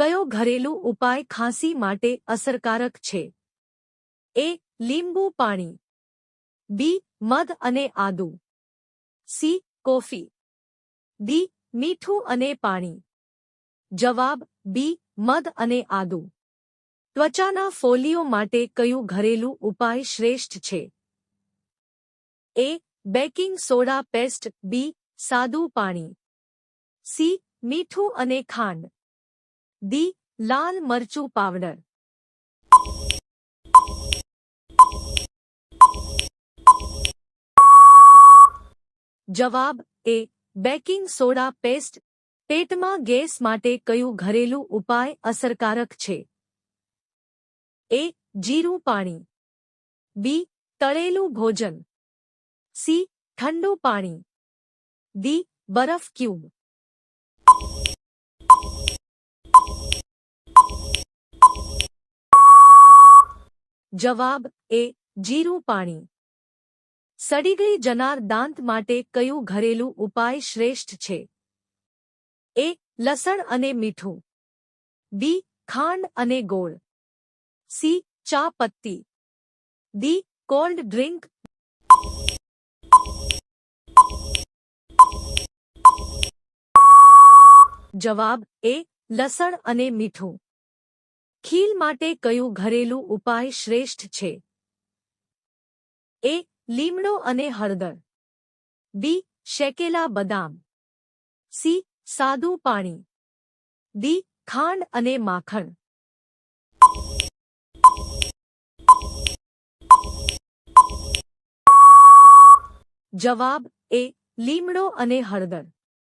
કયો ઘરેલું ઉપાય ખાંસી માટે અસરકારક છે? એ, લીંબુ પાણી. બી, મધ અને આદુ. C, coffee. ડી, મીઠું અને પાણી. જવાબ, બી, મધ અને આદુ. ત્વચાના ફોલ્લીઓ માટે કયું ઘરેલું ઉપાય શ્રેષ્ઠ છે? A, baking soda paste. B, સાદું પાણી. સી, મીઠું અને ખાંડ. ડી લાલ મરચું પાવડર જવાબ એ, બેકિંગ સોડા પેસ્ટ, પેટમાં ગેસ માટે કયું ઘરેલું ઉપાય અસરકારક છે? એ, જીરું પાણી. બી, તળેલું ભોજન. સી, ઠંડુ પાણી. ડી, બરફ ક્યુબ. જવાબ એ, જીરું પાણી. સડીગળી જનાર દાંત માટે કયું ઘરેલું ઉપાય શ્રેષ્ઠ છે? એ, લસણ અને મીઠું. બી, ખાંડ અને ગોળ. સી, ચા પત્તી. D, cold drink. જવાબ એ, લસણ અને મીઠું. ખીલ માટે કયું ઘરેલું ઉપાય શ્રેષ્ઠ છે? એ, લીમડો અને હળદર. બી, શેકેલા બદામ. સી, સાદું પાણી. ડી, ખાંડ અને માખણ. જવાબ, એ, લીમડો અને હળદર.